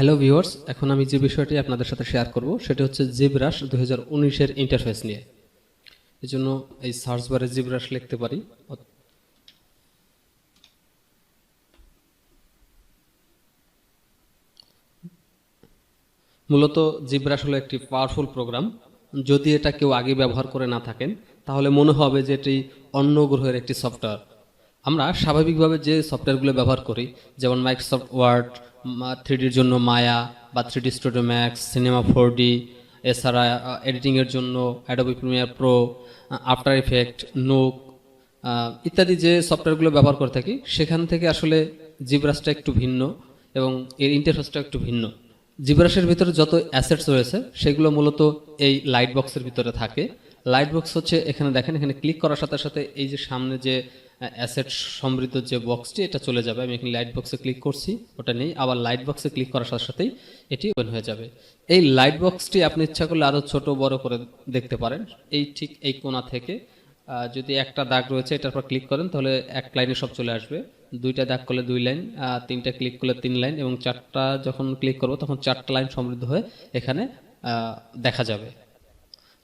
Hello viewers এখন আমি যে বিষয়টি আপনাদের সাথে শেয়ার করব, সেটি হচ্ছে জিব্রাশ দু হাজার উনিশের ইন্টারফেস নিয়ে। এই জন্য এই সার্চ বারে জিব্রাশ লিখতে পারি। মূলত জিব্রাশ হলো একটি পাওয়ারফুল প্রোগ্রাম যদি এটা কেউ আগে ব্যবহার করে না থাকেন, তাহলে মনে হবে যে এটি অন্য গ্রহের একটি সফটওয়্যার আমরা স্বাভাবিকভাবে যে সফটওয়্যারগুলো ব্যবহার করি, যেমন মাইক্রোসফট ওয়ার্ড থ্রিডির জন্য মায়া বা three D Studio Max Cinema four D এছাড়া এডিটিংয়ের জন্য Adobe Premiere Pro After Effect Nuke ইত্যাদি যে সফটওয়্যারগুলো ব্যবহার করে থাকি, সেখান থেকে আসলে জিব্রাসটা একটু ভিন্ন এবং এর ইন্টারফেসটা একটু ভিন্ন। জিব্রাসের ভিতরে যত অ্যাসেটস রয়েছে, সেগুলো মূলত এই লাইট বক্সের ভিতরে থাকে। লাইট বক্স হচ্ছে, এখানে দেখেন, এখানে ক্লিক করার সাথে সাথে এই যে সামনে যে অ্যাসেট সমৃদ্ধ যে বক্সটি এটা চলে যাবে। আমি এখানে লাইট বক্সে ক্লিক করছি, ওটা নেই। আবার লাইট বক্সে ক্লিক করার সাথে সাথেই এটি ওপেন হয়ে যাবে। এই লাইট বক্সটি আপনি ইচ্ছা করলে আরও ছোট, বড় করে দেখতে পারেন। এই ঠিক এই কোণা থেকে যদি একটা দাগ রয়েছে, এটার পর ক্লিক করেন, তাহলে এক লাইনে সব চলে আসবে। দুইটা দাগ করলে দুই লাইন তিনটা ক্লিক করলে তিন লাইন এবং চারটা যখন ক্লিক করব, তখন চারটা লাইন সমৃদ্ধ হয়ে এখানে দেখা যাবে।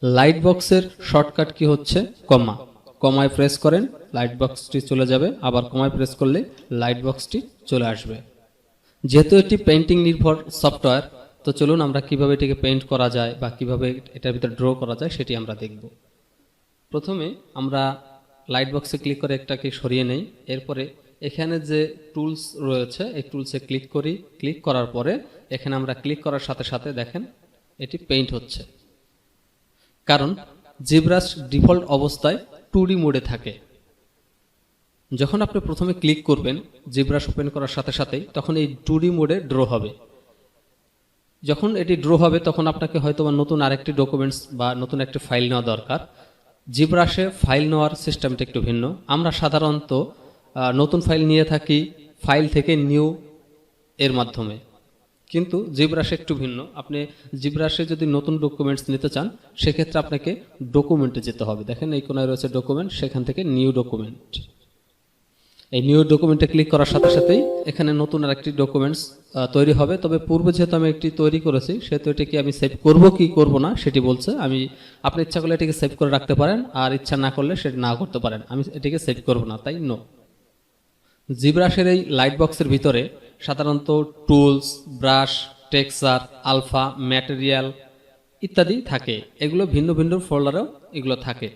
লাইট বক্সের শর্টকাট কি হচ্ছে? কমা। কমায় প্রেস করেন লাইট বক্সটি চলে যাবে। আবার কমায় প্রেস করলে লাইট বক্সটি চলে আসবে। যেহেতু এটি পেন্টিং নির্ভর সফটওয়্যার তো চলুন আমরা কীভাবে এটিকে পেইন্ট করা যায় বা কীভাবে এটার ভিতরে ড্র করা যায় সেটি আমরা দেখব। প্রথমে আমরা লাইট বক্সে ক্লিক করে একটাকে সরিয়ে নেই। এরপরে এখানে যে টুলস রয়েছে, এই টুলসে ক্লিক করি। ক্লিক করার পরে এখানে আমরা ক্লিক করার সাথে সাথে দেখেন, এটি পেইন্ট হচ্ছে। কারণ জিব্রাস ডিফল্ট অবস্থায় ডি মোডে থাকে। যখন আপনি প্রথমে ক্লিক করবেন জিব্রাস ওপেন করার সাথে সাথেই তখন এই ডি মোডে ড্র হবে। যখন এটি ড্র হবে, তখন আপনাকে হয়তো বা নতুন আরেকটি ডকুমেন্টস বা নতুন একটি ফাইল নেওয়া দরকার। জিব্রাসে ফাইল নেওয়ার সিস্টেমটা একটু ভিন্ন। আমরা সাধারণত নতুন ফাইল নিয়ে থাকি ফাইল থেকে নিউ এর মাধ্যমে। কিন্তু জিব্রাসে একটু ভিন্ন। আপনি জিব্রাসে যদি নতুন ডকুমেন্টস নিতে চান, সেক্ষেত্রে আপনাকে ডকুমেন্টে যেতে হবে। দেখেন এই কোনায় রয়েছে ডকুমেন্ট সেখান থেকে নিউ ডকুমেন্ট এই নিউ ডকুমেন্টে ক্লিক করার সাথে সাথেই এখানে নতুন আরেকটি ডকুমেন্টস তৈরি হবে। তবে পূর্বে যেহেতু আমি একটি তৈরি করেছি, সেহেতু এটিকে আমি সেভ করব কি করব না সেটি বলছে। আমি, আপনি ইচ্ছা করলে এটিকে সেভ করে রাখতে পারেন, আর ইচ্ছা না করলে সেটি না করতে পারেন। আমি এটিকে সেভ করব না, তাই নো জিব্রাসের এই লাইট বক্সের ভিতরে সাধারণত tools, brush, texture, alpha, material ইত্যাদি থাকে। এগুলো ভিন্ন ভিন্ন ফোল্ডারেও এগুলো থাকে।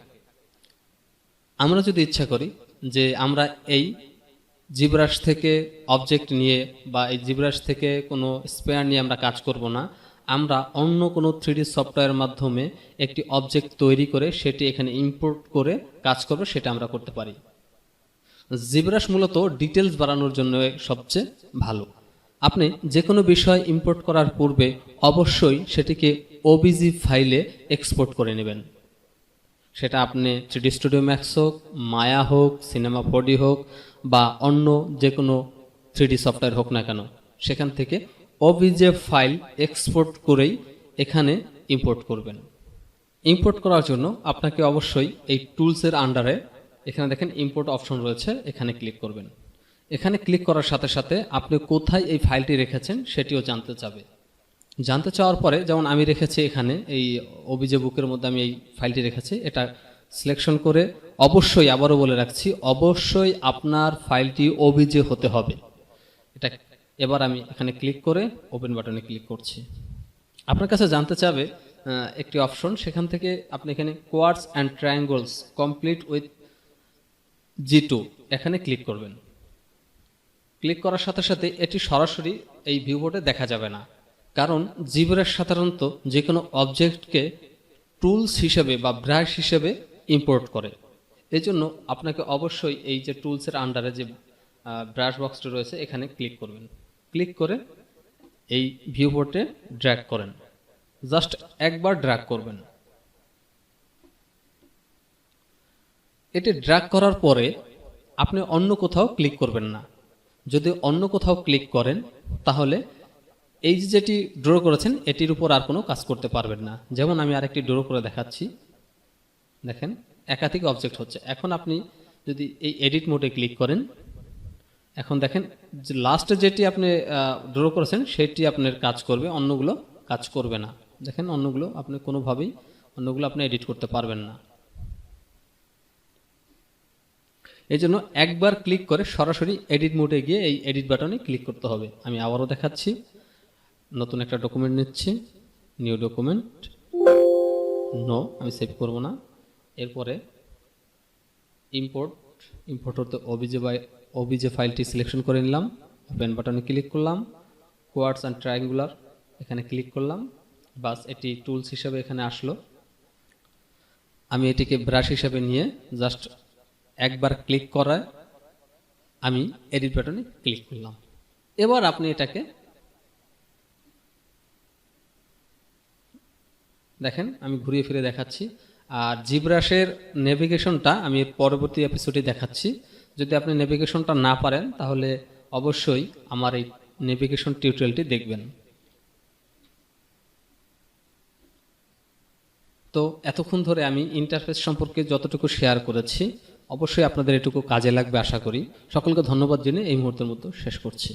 আমরা যদি ইচ্ছা করি যে আমরা এই জিব্রাশ থেকে অবজেক্ট নিয়ে বা এই জিব্রাশ থেকে কোনো স্পেয়ার নিয়ে আমরা কাজ করব না, আমরা অন্য কোনো থ্রিডি সফটওয়্যারের মাধ্যমে একটি অবজেক্ট তৈরি করে সেটি এখানে ইম্পোর্ট করে কাজ করবে, সেটা আমরা করতে পারি। জিব্রাশ মূলত ডিটেলস বাড়ানোর জন্য সবচেয়ে ভালো। আপনি যে কোনো বিষয় ইম্পোর্ট করার পূর্বে অবশ্যই সেটিকে ওবিজি ফাইলে এক্সপোর্ট করে নেবেন। সেটা আপনি থ্রিডি স্টুডিও ম্যাক্স হোক মায়া হোক সিনেমা ফোরডি হোক বা অন্য যে কোনো থ্রিডি সফটওয়্যার হোক না কেন, সেখান থেকে ওবিজে ফাইল এক্সপোর্ট করেই এখানে ইম্পোর্ট করবেন। ইম্পোর্ট করার জন্য আপনাকে অবশ্যই এই টুলসের আন্ডারে এখানে দেখেন ইম্পোর্ট অপশন রয়েছে, এখানে ক্লিক করবেন। এখানে ক্লিক করার সাথে সাথে আপনি কোথায় এই ফাইলটি রেখেছেন সেটিও জানতে চাবে। জানতে চাওয়ার পরে যেমন আমি রেখেছি এখানে, এই অভিজে বুকের মধ্যে আমি এই ফাইলটি রেখেছি, এটা সিলেকশন করে অবশ্যই আবারও বলে রাখছি, অবশ্যই আপনার ফাইলটি অভিজে হতে হবে। এটা এবার আমি এখানে ক্লিক করে ওপেন বাটনে ক্লিক করছি। আপনার কাছে জানতে চাবে একটি অপশন সেখান থেকে আপনি এখানে quads and triangles complete with G two এখানে ক্লিক করবেন। ক্লিক করার সাথে সাথে এটি সরাসরি এই ভিউবোর্ডে দেখা যাবে না। কারণ জিব্রাশ সাধারণত যে কোনো অবজেক্টকে টুলস হিসেবে বা ব্রাশ হিসেবে ইম্পোর্ট করে। এই জন্য আপনাকে অবশ্যই এই যে টুলসের আন্ডারে যে ব্রাশ বক্সটি রয়েছে, এখানে ক্লিক করবেন। ক্লিক করে এই ভিউবোর্ডে ড্র্যাগ করেন। জাস্ট একবার ড্র্যাগ করবেন। এটি ড্র্যাগ করার পরে আপনি অন্য কোথাও ক্লিক করবেন না। যদি অন্য কোথাও ক্লিক করেন, তাহলে এই যেটি ড্র করেছেন, এটির উপর আর কোনো কাজ করতে পারবেন না। যেমন আমি আরেকটি ড্র করে দেখাচ্ছি। দেখেন, একাধিক অবজেক্ট হচ্ছে। এখন আপনি যদি এই এডিট মোডে ক্লিক করেন, এখন দেখেন, যে লাস্টে যেটি আপনি ড্র করেছেন, সেটি আপনার কাজ করবে, অন্যগুলো কাজ করবে না। দেখেন, অন্যগুলো আপনি কোনোভাবেই, অন্যগুলো আপনি এডিট করতে পারবেন না। এই জন্য একবার ক্লিক করে সরাসরি এডিট মোডে গিয়ে এই এডিট বাটনে ক্লিক করতে হবে। আমি আবারও দেখাচ্ছি। নতুন একটা ডকুমেন্ট নিচ্ছি। নিউ ডকুমেন্ট নো আমি সেভ করব না। এরপরে ইম্পোর্ট ইম্পোর্ট হতে অবিজে বাই ওবিজে ফাইলটি সিলেকশন করে নিলাম। ওপেন বাটনে ক্লিক করলাম। কোয়ার্ডস অ্যান্ড ট্রায়াঙ্গুলার এখানে ক্লিক করলাম। বাস, এটি টুলস হিসেবে এখানে আসলো। আমি এটিকে ব্রাশ হিসেবে নিয়ে জাস্ট একবার ক্লিক করায় আমি এডিট বাটনে ক্লিক করলাম। এবার আপনি এটাকে দেখেন, আমি ঘুরিয়ে ফিরে দেখাচ্ছি। আর জিব্রাশের নেভিগেশনটা আমি পরবর্তী এপিসোডে দেখাচ্ছি। যদি আপনি নেভিগেশনটা না পারেন, তাহলে অবশ্যই আমার এই নেভিগেশন টিউটোরিয়ালটি দেখবেন। তো এতক্ষণ ধরে আমি ইন্টারফেস সম্পর্কে যতটুকু শেয়ার করেছি অবশ্যই আপনাদের এটুকু কাজে লাগবে, আশা করি। সকলকে ধন্যবাদ জেনে এই মুহূর্তের মতো শেষ করছি।